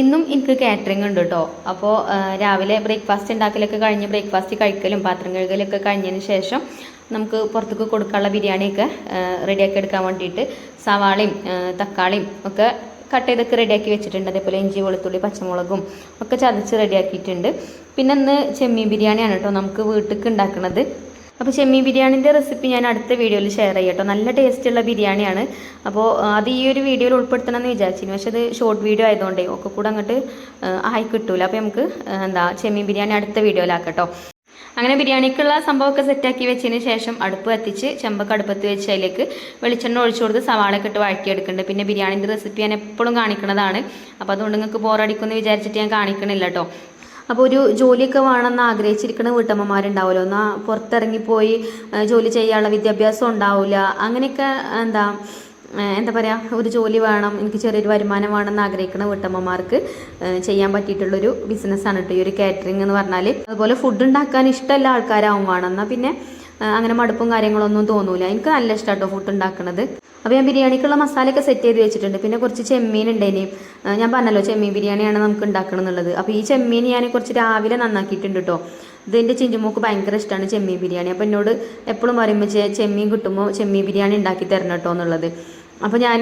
ഇന്നും എനിക്ക് കാറ്ററിംഗ് ഉണ്ട് കേട്ടോ അപ്പോൾ രാവിലെ ബ്രേക്ക്ഫാസ്റ്റ് ഉണ്ടാക്കലൊക്കെ കഴിഞ്ഞ് ബ്രേക്ക്ഫാസ്റ്റ് കഴിക്കലും പാത്രം കഴുകലൊക്കെ കഴിഞ്ഞതിന് ശേഷം നമുക്ക് പുറത്തേക്ക് കൊടുക്കാനുള്ള ബിരിയാണിയൊക്കെ റെഡിയാക്കി എടുക്കാൻ വേണ്ടിയിട്ട് സവാളയും തക്കാളിയും ഒക്കെ കട്ട് ചെയ്തൊക്കെ റെഡിയാക്കി വെച്ചിട്ടുണ്ട്. അതേപോലെ ഇഞ്ചി വെളുത്തുള്ളി പച്ചമുളകും ഒക്കെ ചതച്ച് റെഡിയാക്കിയിട്ടുണ്ട് പിന്നെ ഇന്ന് ചെമ്മീൻ ബിരിയാണിയാണ് കേട്ടോ നമുക്ക് വീട്ടിലേക്ക് ഉണ്ടാക്കുന്നത് അപ്പോൾ ചെമ്മീൻ ബിരിയാണിന്റെ റെസിപ്പി ഞാൻ അടുത്ത വീഡിയോയിൽ ഷെയർ ചെയ്യാം കേട്ടോ. നല്ല ടേസ്റ്റുള്ള ബിരിയാണിയാണ്. അപ്പോൾ അത് ഈ ഒരു വീഡിയോയിൽ ഉൾപ്പെടുത്തണം എന്ന് വിചാരിച്ചിരുന്നു. പക്ഷേ അത് ഷോർട്ട് വീഡിയോ ആയതുകൊണ്ടേ ഒക്കെ കൂടെ അങ്ങോട്ട് ആയി കിട്ടൂല. അപ്പോൾ നമുക്ക് എന്താ ചെമ്മീൻ ബിരിയാണി അടുത്ത വീഡിയോയിലാക്കട്ടോ അങ്ങനെ ബിരിയാണിക്കുള്ള സംഭവമൊക്കെ സെറ്റാക്കി വെച്ചതിന് ശേഷം അടുപ്പ് കത്തിച്ച് ചെമ്പൊക്കെ അടുപ്പത്ത് വെച്ച് അതിലേക്ക് വെളിച്ചെണ്ണ ഒഴിച്ചു കൊടുത്ത് സവാളയൊക്കെ ഇട്ട് വഴക്കിയെടുക്കുന്നുണ്ട് പിന്നെ ബിരിയാണിന്റെ റെസിപ്പി ഞാൻ എപ്പോഴും കാണിക്കുന്നതാണ് അപ്പോൾ അതുകൊണ്ട് നിങ്ങൾക്ക് ബോറടിക്കുമെന്ന് വിചാരിച്ചിട്ട് ഞാൻ കാണിക്കണില്ല കേട്ടോ. അപ്പോൾ ഒരു ജോലിയൊക്കെ വേണമെന്ന് ആഗ്രഹിച്ചിരിക്കുന്ന വീട്ടമ്മമാരുണ്ടാവുമല്ലോ. എന്നാൽ പുറത്തിറങ്ങിപ്പോയി ജോലി ചെയ്യാനുള്ള വിദ്യാഭ്യാസം ഉണ്ടാവില്ല അങ്ങനെയൊക്കെ എന്താ എന്താ പറയുക ഒരു ജോലി വേണം എനിക്ക് ചെറിയൊരു വരുമാനം വേണമെന്ന് ആഗ്രഹിക്കുന്ന വീട്ടമ്മമാർക്ക് ചെയ്യാൻ പറ്റിയിട്ടുള്ളൊരു ബിസിനസ്സാണ് കേട്ടോ ഈ ഒരു കാറ്ററിംഗ് എന്ന് പറഞ്ഞാൽ അതുപോലെ ഫുഡ് ഉണ്ടാക്കാൻ ഇഷ്ടമല്ല ആൾക്കാരാവും വേണം എന്നാൽ പിന്നെ അങ്ങനെ മടുപ്പും കാര്യങ്ങളൊന്നും തോന്നൂല. എനിക്ക് നല്ല ഇഷ്ടമാണ് കേട്ടോ ഫുഡ് ഉണ്ടാക്കുന്നത് അപ്പോൾ ഞാൻ ബിരിയാണിക്കുള്ള മസാലയൊക്കെ സെറ്റ് ചെയ്ത് വെച്ചിട്ടുണ്ട്. പിന്നെ കുറച്ച് ചെമ്മീൻ ഉണ്ടേനി ഞാൻ പറഞ്ഞല്ലോ ചെമ്മീൻ ബിരിയാണിയാണ് നമുക്ക് ഉണ്ടാക്കണം എന്നുള്ളത് അപ്പോൾ ഈ ചെമ്മീൻ ഞാൻ കുറച്ച് രാവിലെ നന്നാക്കിയിട്ടുണ്ട് കേട്ടോ ഇതിന്റെ ചിഞ്ചുമോക്ക് ഭയങ്കര ഇഷ്ടമാണ് ചെമ്മീൻ ബിരിയാണി. അപ്പോൾ എന്നോട് എപ്പോഴും പറയുമ്പോൾ ചെമ്മീൻ കിട്ടുമ്പോൾ ചെമ്മീൻ ബിരിയാണി ഉണ്ടാക്കി തരണം കേട്ടോ എന്നുള്ളത്. അപ്പോൾ ഞാൻ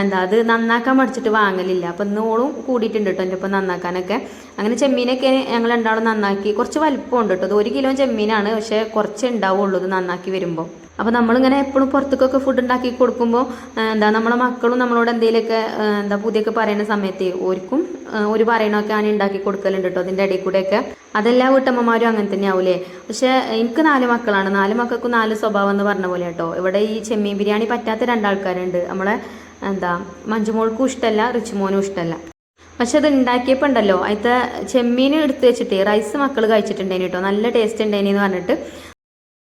എന്താ അത് നന്നാക്കാൻ പഠിച്ചിട്ട് വാങ്ങലില്ല. അപ്പോൾ ഇന്ന് ഓളും കൂടിയിട്ടുണ്ട് കേട്ടോ എന്റെ ഒപ്പം നന്നാക്കാനൊക്കെ. അങ്ങനെ ചെമ്മീനൊക്കെ ഞങ്ങൾ രണ്ടാളും നന്നാക്കി. കുറച്ച് വലിപ്പമുണ്ട് കേട്ടോ അത് ഒരു കിലോ ചെമ്മീനാണ്. പക്ഷേ കുറച്ച് ഉണ്ടാവുള്ളൂ ഇത് നന്നാക്കി വരുമ്പോൾ അപ്പോൾ നമ്മളിങ്ങനെ എപ്പോഴും പുറത്തേക്കൊക്കെ ഫുഡ് ഉണ്ടാക്കി കൊടുക്കുമ്പോൾ എന്താ നമ്മളെ മക്കളും നമ്മളോട് എന്തെങ്കിലുമൊക്കെ എന്താ പുതിയൊക്കെ പറയുന്ന സമയത്ത് ഓർക്കും ഒരു പറയണമൊക്കെ ആണ് ഉണ്ടാക്കി കൊടുക്കലുണ്ട് കേട്ടോ അതിന്റെ ഇടയിൽ കൂടെയൊക്കെ. അതെല്ലാ വീട്ടമ്മമാരും അങ്ങനെ തന്നെ ആവൂലേ പക്ഷേ എനിക്ക് നാല് മക്കളാണ്. നാല് മക്കൾക്കും നാല് സ്വഭാവം എന്ന് പറഞ്ഞ പോലെ കേട്ടോ ഇവിടെ ഈ ചെമ്മീൻ ബിരിയാണി പറ്റാത്ത രണ്ടാൾക്കാരുണ്ട്. നമ്മളെ എന്താ മഞ്ജുമോൾക്കും ഇഷ്ടമല്ല റിച്ചുമോനും ഇഷ്ടമല്ല പക്ഷെ അത് ഉണ്ടാക്കിയപ്പോൾ ഉണ്ടല്ലോ അതിലത്തെ ചെമ്മീൻ എടുത്ത് വെച്ചിട്ട് റൈസ് മക്കൾ കഴിച്ചിട്ടുണ്ടേനി കേട്ടോ നല്ല ടേസ്റ്റ് ഉണ്ടേനി എന്ന് പറഞ്ഞിട്ട്.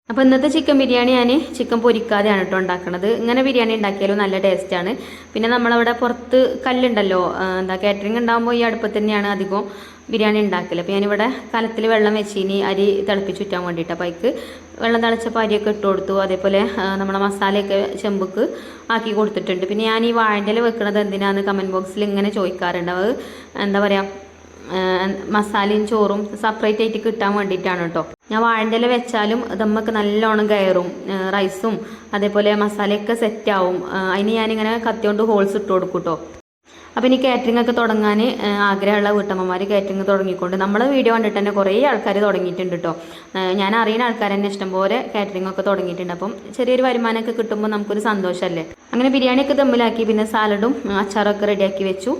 അപ്പോൾ ഇന്നത്തെ ചിക്കൻ ബിരിയാണി ഞാൻ ചിക്കൻ പൊരിക്കാതെയാണ് കേട്ടോ ഉണ്ടാക്കുന്നത് ഇങ്ങനെ ബിരിയാണി ഉണ്ടാക്കിയാലും നല്ല ടേസ്റ്റാണ് പിന്നെ നമ്മളവിടെ പുറത്ത് കല്ലുണ്ടല്ലോ എന്താ കാറ്ററിംഗ് ഉണ്ടാകുമ്പോൾ ഈ അടുപ്പത്ത് തന്നെയാണ് അധികം ബിരിയാണി ഉണ്ടാക്കൽ അപ്പോൾ ഞാനിവിടെ കലത്തിൽ വെള്ളം വെച്ചിനി അരി തിളപ്പിച്ച് ചുറ്റാൻ വേണ്ടിയിട്ട്. അപ്പോൾ അതിക്ക് വെള്ളം തിളച്ചപ്പോൾ അരിയൊക്കെ ഇട്ട് കൊടുത്തു. അതേപോലെ നമ്മളെ മസാലയൊക്കെ ചെമ്പുക്ക് ആക്കി കൊടുത്തിട്ടുണ്ട്. പിന്നെ ഞാൻ ഈ വാഴന്റെ വെക്കുന്നത് എന്തിനാന്ന് കമന്റ് ബോക്സിൽ ഇങ്ങനെ ചോദിക്കാറുണ്ട്. അത് എന്താ പറയുക മസാലയും ചോറും സെപ്പറേറ്റ് ആയിട്ട് കിട്ടാൻ വേണ്ടിയിട്ടാണ് കേട്ടോ ഞാൻ വാഴന്റെ വെച്ചാലും നമുക്ക് നല്ലോണം കയറും റൈസും അതേപോലെ മസാലയൊക്കെ സെറ്റ് ആവും. ഏഹ് അതിന് ഞാനിങ്ങനെ കത്തിയോണ്ട് ഹോൾസ് ഇട്ട് കൊടുക്കും കേട്ടോ അപ്പോൾ ഇനി കാറ്ററിംഗ് ഒക്കെ തുടങ്ങാൻ ആഗ്രഹമുള്ള വീട്ടമ്മമാർ കാറ്ററിംഗ് തുടങ്ങിക്കൊണ്ട് നമ്മളെ വീഡിയോ കണ്ടിട്ട് തന്നെ കുറേ ആൾക്കാർ തുടങ്ങിയിട്ടുണ്ട് കേട്ടോ ഞാൻ അറിയുന്ന ആൾക്കാർ തന്നെ ഇഷ്ടംപോലെ കാറ്ററിംഗ് ഒക്കെ തുടങ്ങിയിട്ടുണ്ട്. അപ്പം ചെറിയൊരു വരുമാനമൊക്കെ കിട്ടുമ്പോൾ നമുക്കൊരു സന്തോഷമല്ലേ അങ്ങനെ ബിരിയാണിയൊക്കെ തമ്മിലാക്കി പിന്നെ സാലഡും അച്ചാറൊക്കെ റെഡിയാക്കി വെച്ചു.